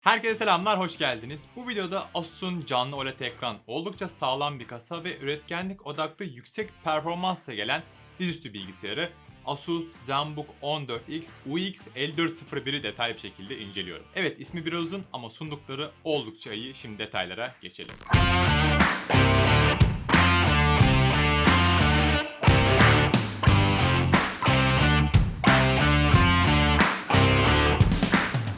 Herkese selamlar, hoş geldiniz. Bu videoda Asus'un canlı OLED ekran oldukça sağlam bir kasa ve üretkenlik odaklı yüksek performansla gelen dizüstü bilgisayarı Asus ZenBook 14X UX 5401'i detaylı bir şekilde inceliyorum. Evet ismi biraz uzun ama sundukları oldukça iyi. Şimdi detaylara geçelim.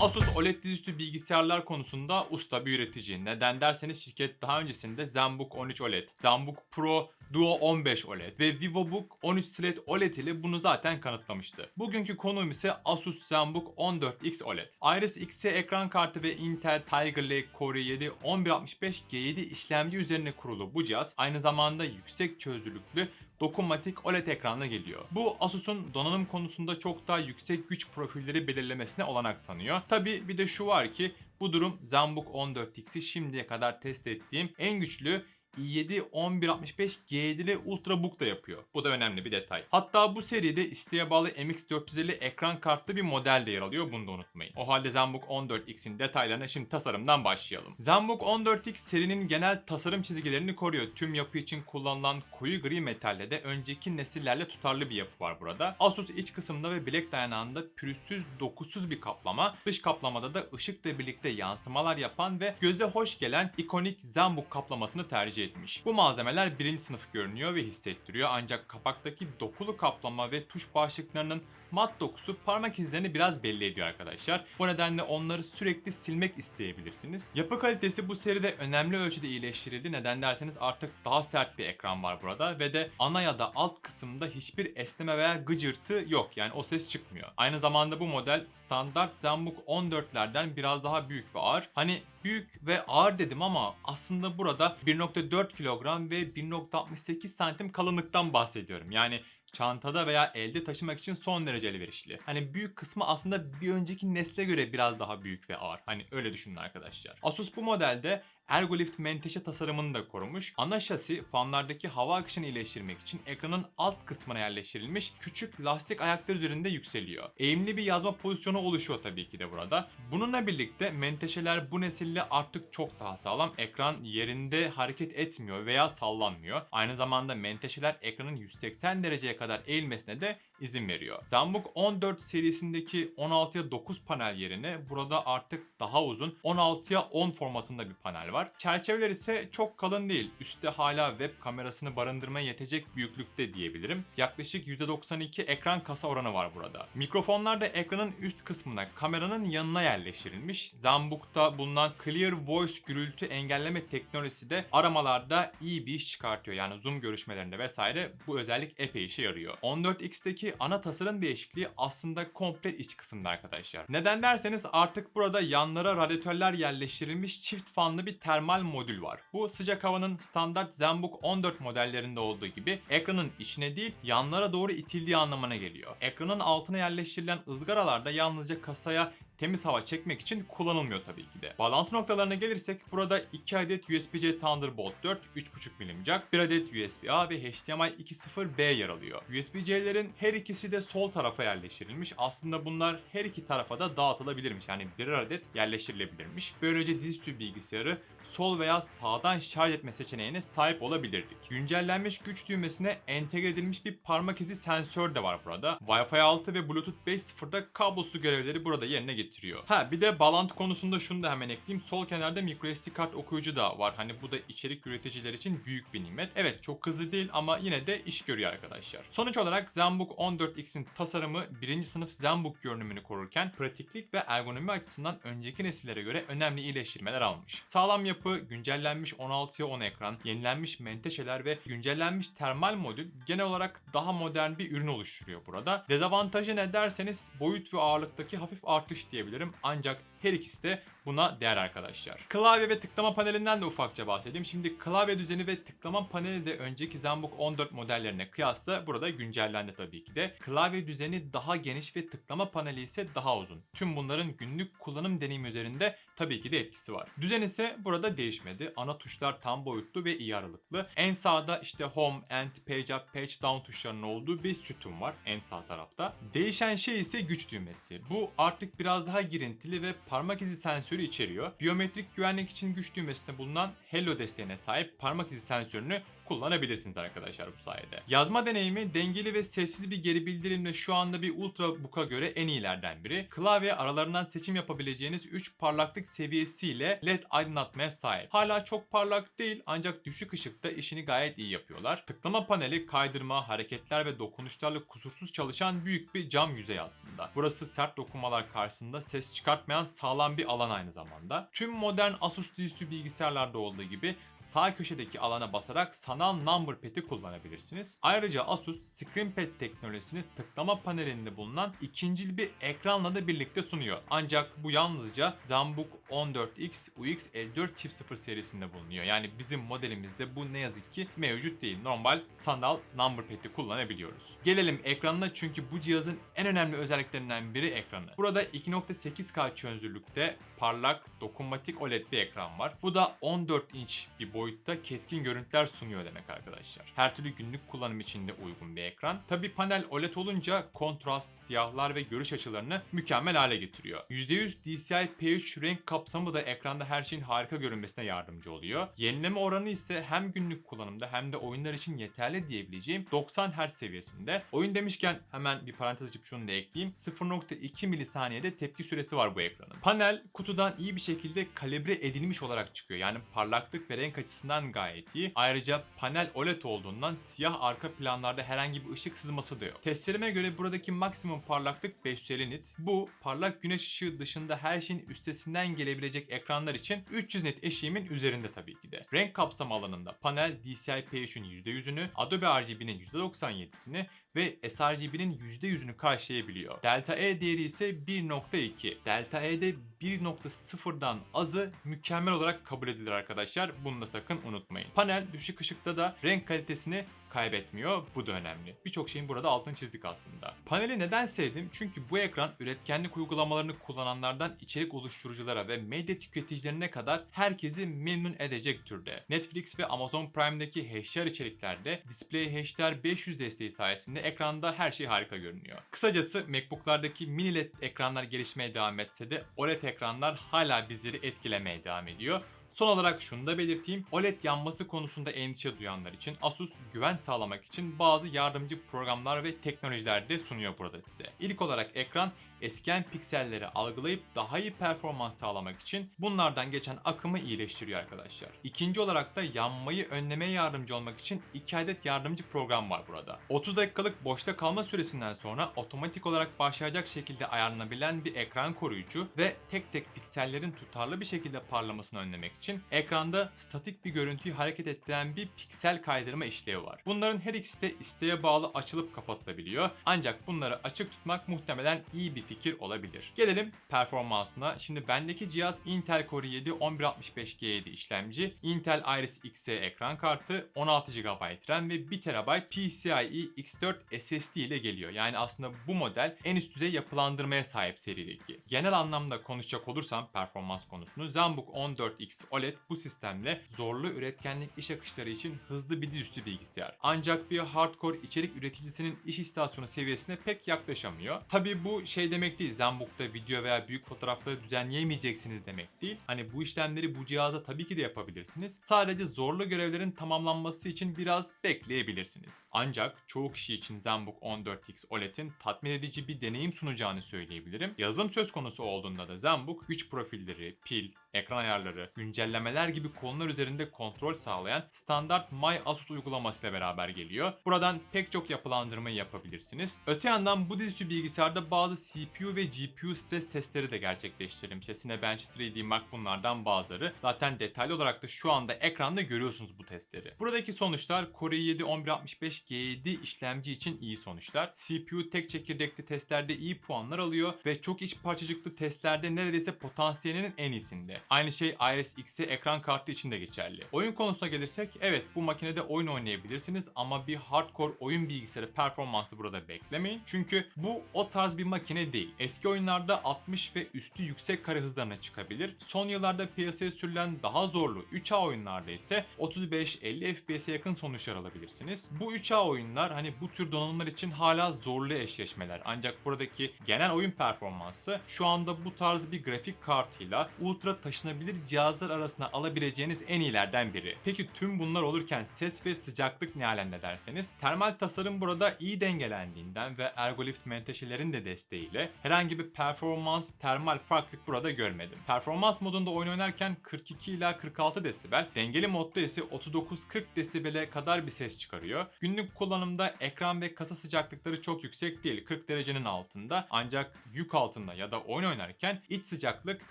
Asus OLED dizüstü bilgisayarlar konusunda usta bir üretici. Neden derseniz şirket daha öncesinde ZenBook 13 OLED, ZenBook Pro Duo 15 OLED ve VivoBook 13 Slate OLED ile bunu zaten kanıtlamıştı. Bugünkü konum ise Asus ZenBook 14X OLED. Iris Xe ekran kartı ve Intel Tiger Lake Core 7 1165 G7 işlemci üzerine kurulu bu cihaz aynı zamanda yüksek çözünürlüklü dokunmatik OLED ekranla geliyor. Bu Asus'un donanım konusunda çok daha yüksek güç profilleri belirlemesine olanak tanıyor. Tabi bir de şu var ki bu durum ZenBook 14X'i şimdiye kadar test ettiğim en güçlü i7 1165 G7'li Ultrabook da yapıyor. Bu da önemli bir detay. Hatta bu seride isteğe bağlı MX450 ekran kartlı bir model de yer alıyor. Bunu da unutmayın. O halde ZenBook 14X'in detaylarına şimdi tasarımdan başlayalım. ZenBook 14X serinin genel tasarım çizgilerini koruyor. Tüm yapı için kullanılan koyu gri metalle de önceki nesillerle tutarlı bir yapı var burada. Asus iç kısımda ve bilek dayanağında pürüzsüz dokusuz bir kaplama. Dış kaplamada da ışıkla birlikte yansımalar yapan ve göze hoş gelen ikonik ZenBook kaplamasını tercih etmiş. Bu malzemeler birinci sınıf görünüyor ve hissettiriyor ancak kapaktaki dokulu kaplama ve tuş başlıklarının mat dokusu parmak izlerini biraz belli ediyor arkadaşlar. Bu nedenle onları sürekli silmek isteyebilirsiniz. Yapı kalitesi bu seride önemli ölçüde iyileştirildi. Neden derseniz artık daha sert bir ekran var burada ve de ana ya da alt kısımda hiçbir esneme veya gıcırtı yok. Yani o ses çıkmıyor. Aynı zamanda bu model standart ZenBook 14'lerden biraz daha büyük ve ağır. Hani büyük ve ağır dedim ama aslında burada 1.4 kilogram ve 1.68 santim kalınlıktan bahsediyorum. Yani çantada veya elde taşımak için son derece elverişli. Hani büyük kısmı aslında bir önceki nesle göre biraz daha büyük ve ağır. Hani öyle düşünün arkadaşlar. Asus bu modelde Ergolift menteşe tasarımını da korumuş. Ana şasi fanlardaki hava akışını iyileştirmek için ekranın alt kısmına yerleştirilmiş küçük lastik ayaklar üzerinde yükseliyor. Eğimli bir yazma pozisyonu oluşuyor tabii ki de burada. Bununla birlikte menteşeler bu nesille artık çok daha sağlam. Ekran yerinde hareket etmiyor veya sallanmıyor. Aynı zamanda menteşeler ekranın 180 dereceye kadar eğilmesine de izin veriyor. ZenBook 14 serisindeki 16'ya 9 panel yerine burada artık daha uzun 16'ya 10 formatında bir panel var. Çerçeveler ise çok kalın değil. Üstte hala web kamerasını barındırmaya yetecek büyüklükte diyebilirim. Yaklaşık %92 ekran kasa oranı var burada. Mikrofonlar da ekranın üst kısmına kameranın yanına yerleştirilmiş. ZenBook'ta bulunan Clear Voice gürültü engelleme teknolojisi de aramalarda iyi bir iş çıkartıyor. Yani Zoom görüşmelerinde vesaire bu özellik epey işe yarıyor. 14X'teki ana tasarım değişikliği aslında komple iç kısımda arkadaşlar. Neden derseniz artık burada yanlara radyatörler yerleştirilmiş çift fanlı bir termal modül var. Bu sıcak havanın standart ZenBook 14 modellerinde olduğu gibi ekranın içine değil yanlara doğru itildiği anlamına geliyor. Ekranın altına yerleştirilen ızgaralarda yalnızca kasaya temiz hava çekmek için kullanılmıyor tabii ki de. Bağlantı noktalarına gelirsek burada 2 adet USB-C Thunderbolt 4 3.5 mm jack, 1 adet USB-A ve HDMI 2.0B yer alıyor. USB-C'lerin her ikisi de sol tarafa yerleştirilmiş. Aslında bunlar her iki tarafa da dağıtılabilirmiş. Yani birer adet yerleştirilebilirmiş. Böylece dizüstü bilgisayarı sol veya sağdan şarj etme seçeneğine sahip olabilirdik. Güncellenmiş güç düğmesine entegre edilmiş bir parmak izi sensör de var burada. Wi-Fi 6 ve Bluetooth 5.0'da kablosuz görevleri burada yerine getiriyor. Ha bir de bağlantı konusunda şunu da hemen ekleyeyim. Sol kenarda microSD kart okuyucu da var. Hani bu da içerik üreticiler için büyük bir nimet. Evet çok hızlı değil ama yine de iş görüyor arkadaşlar. Sonuç olarak ZenBook 14X'in tasarımı birinci sınıf ZenBook görünümünü korurken pratiklik ve ergonomi açısından önceki nesillere göre önemli iyileştirmeler almış. Sağlam yapı, güncellenmiş 16'ya 10 ekran, yenilenmiş menteşeler ve güncellenmiş termal modül genel olarak daha modern bir ürün oluşturuyor burada. Dezavantajı ne derseniz boyut ve ağırlıktaki hafif artış diyebilirim. Ancak her ikisi de buna değer arkadaşlar. Klavye ve tıklama panelinden de ufakça bahsedeyim. Şimdi klavye düzeni ve tıklama paneli de önceki ZenBook 14 modellerine kıyasla burada güncellendi tabii ki de. Klavye düzeni daha geniş ve tıklama paneli ise daha uzun. Tüm bunların günlük kullanım deneyimi üzerinde tabii ki de etkisi var. Düzen ise burada değişmedi. Ana tuşlar tam boyutlu ve iyi aralıklı. En sağda işte Home, End, Page Up, Page Down tuşlarının olduğu bir sütun var en sağ tarafta. Değişen şey ise güç düğmesi. Bu artık biraz daha girintili ve parmak izi sensörü içeriyor. Biyometrik güvenlik için güç düğmesinde bulunan Hello desteğine sahip parmak izi sensörünü kullanabilirsiniz arkadaşlar bu sayede. Yazma deneyimi dengeli ve sessiz bir geri bildirimle şu anda bir Ultrabook'a göre en iyilerden biri. Klavye aralarından seçim yapabileceğiniz 3 parlaklık seviyesiyle LED aydınlatmaya sahip. Hala çok parlak değil ancak düşük ışıkta işini gayet iyi yapıyorlar. Tıklama paneli kaydırma, hareketler ve dokunuşlarla kusursuz çalışan büyük bir cam yüzey aslında. Burası sert dokunmalar karşısında ses çıkartmayan sağlam bir alan aynı zamanda. Tüm modern Asus dizüstü bilgisayarlarda olduğu gibi sağ köşedeki alana basarak sanal number pad'i kullanabilirsiniz. Ayrıca Asus ScreenPad teknolojisini tıklama panelinde bulunan ikincil bir ekranla da birlikte sunuyor. Ancak bu yalnızca ZenBook 14X UX 54 çift 0 serisinde bulunuyor. Yani bizim modelimizde bu ne yazık ki mevcut değil. Normal sanal number kullanabiliyoruz. Gelelim ekranına çünkü bu cihazın en önemli özelliklerinden biri ekranı. Burada 2.8K çözünürlükte parlak dokunmatik OLED bir ekran var. Bu da 14 inç bir boyutta keskin görüntüler sunuyor demek arkadaşlar. Her türlü günlük kullanım için de uygun bir ekran. Tabi panel OLED olunca kontrast, siyahlar ve görüş açılarını mükemmel hale getiriyor. %100 DCI P3 renk kapsamı da ekranda her şeyin harika görünmesine yardımcı oluyor. Yenileme oranı ise hem günlük kullanımda hem de oyunlar için yeterli diyebileceğim 90 Hz seviyesinde. Oyun demişken hemen bir parantez açıp şunu da ekleyeyim. 0.2 milisaniyede tepki süresi var bu ekranın. Panel kutudan iyi bir şekilde kalibre edilmiş olarak çıkıyor. Yani parlaklık ve renk açısından gayet iyi. Ayrıca panel OLED olduğundan siyah arka planlarda herhangi bir ışık sızması da yok. Testlerime göre buradaki maksimum parlaklık 550 nit. Bu parlak güneş ışığı dışında her şeyin üstesinden gelebilecek ekranlar için 300 nit eşiğimin üzerinde tabii ki de. Renk kapsam alanında panel DCI P3'ün %100'ünü, Adobe RGB'nin %97'sini ve sRGB'nin %100'ünü karşılayabiliyor. Delta E değeri ise 1.2. Delta E'de 1.0'dan azı mükemmel olarak kabul edilir arkadaşlar. Bunu da sakın unutmayın. Panel düşük ışıkta da renk kalitesini kaybetmiyor. Bu da önemli. Birçok şeyin burada altını çizdik aslında. Paneli neden sevdim? Çünkü bu ekran üretkenlik uygulamalarını kullananlardan içerik oluşturuculara ve medya tüketicilerine kadar herkesi memnun edecek türde. Netflix ve Amazon Prime'deki HDR içeriklerde Display HDR 500 desteği sayesinde ekranda her şey harika görünüyor. Kısacası MacBook'lardaki mini LED ekranlar gelişmeye devam etse de OLED ekranlar hala bizleri etkilemeye devam ediyor. Son olarak şunu da belirteyim. OLED yanması konusunda endişe duyanlar için Asus güven sağlamak için bazı yardımcı programlar ve teknolojiler de sunuyor burada size. İlk olarak ekran eskiyen pikselleri algılayıp daha iyi performans sağlamak için bunlardan geçen akımı iyileştiriyor arkadaşlar. İkinci olarak da yanmayı önlemeye yardımcı olmak için 2 adet yardımcı program var burada. 30 dakikalık boşta kalma süresinden sonra otomatik olarak başlayacak şekilde ayarlanabilen bir ekran koruyucu ve tek tek piksellerin tutarlı bir şekilde parlamasını önlemek için ekranda statik bir görüntüyü hareket ettiren bir piksel kaydırma işlevi var. Bunların her ikisi de isteğe bağlı açılıp kapatılabiliyor. Ancak bunları açık tutmak muhtemelen iyi bir fikir olabilir. Gelelim performansına. Şimdi bendeki cihaz Intel Core i7 1165G7 işlemci, Intel Iris Xe ekran kartı, 16 GB RAM ve 1 TB PCIe X4 SSD ile geliyor. Yani aslında bu model en üst düzey yapılandırmaya sahip serideki. Genel anlamda konuşacak olursam performans konusunu ZenBook 14X OLED bu sistemle zorlu üretkenlik iş akışları için hızlı bir dizüstü bilgisayar. Ancak bir hardcore içerik üreticisinin iş istasyonu seviyesine pek yaklaşamıyor. Tabi bu şey demek değil. ZenBook'ta video veya büyük fotoğrafları düzenleyemeyeceksiniz demek değil. Hani bu işlemleri bu cihaza tabii ki de yapabilirsiniz. Sadece zorlu görevlerin tamamlanması için biraz bekleyebilirsiniz. Ancak çoğu kişi için ZenBook 14X OLED'in tatmin edici bir deneyim sunacağını söyleyebilirim. Yazılım söz konusu olduğunda da ZenBook güç profilleri, pil, ekran ayarları, güncellemeler gibi konular üzerinde kontrol sağlayan standart My Asus uygulamasıyla beraber geliyor. Buradan pek çok yapılandırmayı yapabilirsiniz. Öte yandan bu dizüstü bilgisayarda bazı CPU ve GPU stres testleri de gerçekleştirelim. İşte Cinebench 3D Mark bunlardan bazıları. Zaten detaylı olarak da şu anda ekranda görüyorsunuz bu testleri. Buradaki sonuçlar Core i7 1165G7 işlemci için iyi sonuçlar. CPU tek çekirdekli testlerde iyi puanlar alıyor ve çok iç parçacıklı testlerde neredeyse potansiyelinin en iyisinde. Aynı şey Iris Xe ekran kartı için de geçerli. Oyun konusuna gelirsek evet bu makinede oyun oynayabilirsiniz ama bir hardcore oyun bilgisayarı performansı burada beklemeyin. Çünkü bu o tarz bir makine değil. Değil. Eski oyunlarda 60 ve üstü yüksek kare hızlarına çıkabilir. Son yıllarda piyasaya sürülen daha zorlu 3A oyunlarda ise 35-50 FPS'e yakın sonuçlar alabilirsiniz. Bu 3A oyunlar hani bu tür donanımlar için hala zorlu eşleşmeler. Ancak buradaki genel oyun performansı şu anda bu tarz bir grafik kartıyla ultra taşınabilir cihazlar arasında alabileceğiniz en iyilerden biri. Peki tüm bunlar olurken ses ve sıcaklık ne alemde derseniz termal tasarım burada iyi dengelendiğinden ve ergolift menteşelerin de desteğiyle herhangi bir performans termal farklılık burada görmedim. Performans modunda oyun oynarken 42 ila 46 desibel, dengeli modda ise 39-40 desibele kadar bir ses çıkarıyor. Günlük kullanımda ekran ve kasa sıcaklıkları çok yüksek değil, 40 derecenin altında. Ancak yük altında ya da oyun oynarken iç sıcaklık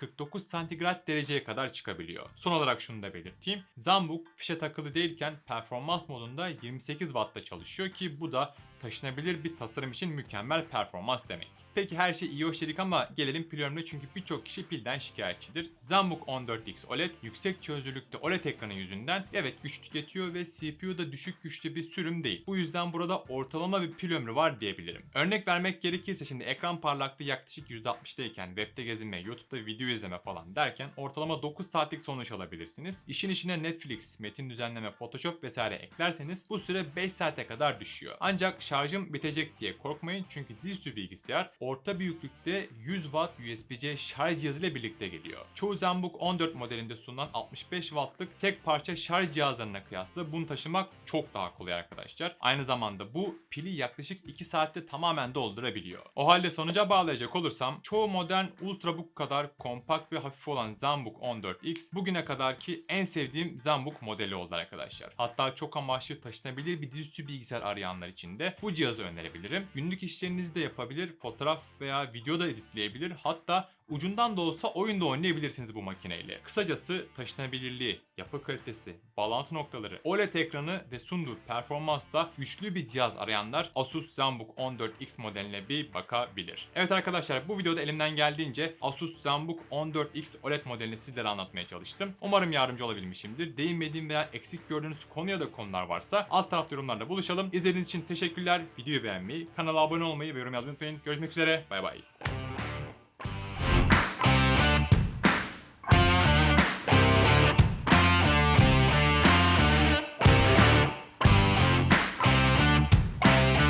49 santigrat dereceye kadar çıkabiliyor. Son olarak şunu da belirteyim. Zambuk fişe takılı değilken performans modunda 28 Watt'ta çalışıyor ki bu da taşınabilir bir tasarım için mükemmel performans demek. Peki her şey iyi hoş dedik ama gelelim pil ömrüne çünkü birçok kişi pilden şikayetçidir. Zambuk 14X OLED yüksek çözünürlükte OLED ekranı yüzünden evet güç tüketiyor ve CPU'da düşük güçlü bir sürüm değil. Bu yüzden burada ortalama bir pil ömrü var diyebilirim. Örnek vermek gerekirse şimdi ekran parlaklığı yaklaşık %60'dayken webde gezinme, YouTube'da video izleme falan derken ortalama 9 saatlik sonuç alabilirsiniz. İşin içine Netflix, metin düzenleme, Photoshop vesaire eklerseniz bu süre 5 saate kadar düşüyor. Ancak şarjım bitecek diye korkmayın çünkü dizüstü bilgisayar orta büyüklükte 100 Watt USB-C şarj cihazıyla birlikte geliyor. Çoğu Zenbook 14 modelinde sunulan 65 Watt'lık tek parça şarj cihazlarına kıyasla bunu taşımak çok daha kolay arkadaşlar. Aynı zamanda bu pili yaklaşık 2 saatte tamamen doldurabiliyor. O halde sonuca bağlayacak olursam çoğu modern Ultrabook kadar kompakt ve hafif olan Zenbook 14X bugüne kadarki en sevdiğim Zenbook modeli oldu arkadaşlar. Hatta çok amaçlı taşınabilir bir dizüstü bilgisayar arayanlar için de bu cihazı önerebilirim. Günlük işlerinizi de yapabilir, fotoğraf veya video da editleyebilir. Hatta ucundan da olsa oyunda oynayabilirsiniz bu makineyle. Kısacası taşınabilirliği, yapı kalitesi, bağlantı noktaları, OLED ekranı ve sunduğu performansla güçlü bir cihaz arayanlar Asus Zenbook 14X modeline bir bakabilir. Evet arkadaşlar bu videoda elimden geldiğince Asus Zenbook 14X OLED modelini sizlere anlatmaya çalıştım. Umarım yardımcı olabilmişimdir. Değinmediğim veya eksik gördüğünüz konu ya da konular varsa alt tarafta yorumlarda buluşalım. İzlediğiniz için teşekkürler. Videoyu beğenmeyi, kanala abone olmayı ve yorum yazmayı unutmayın. Görüşmek üzere. Bay bay.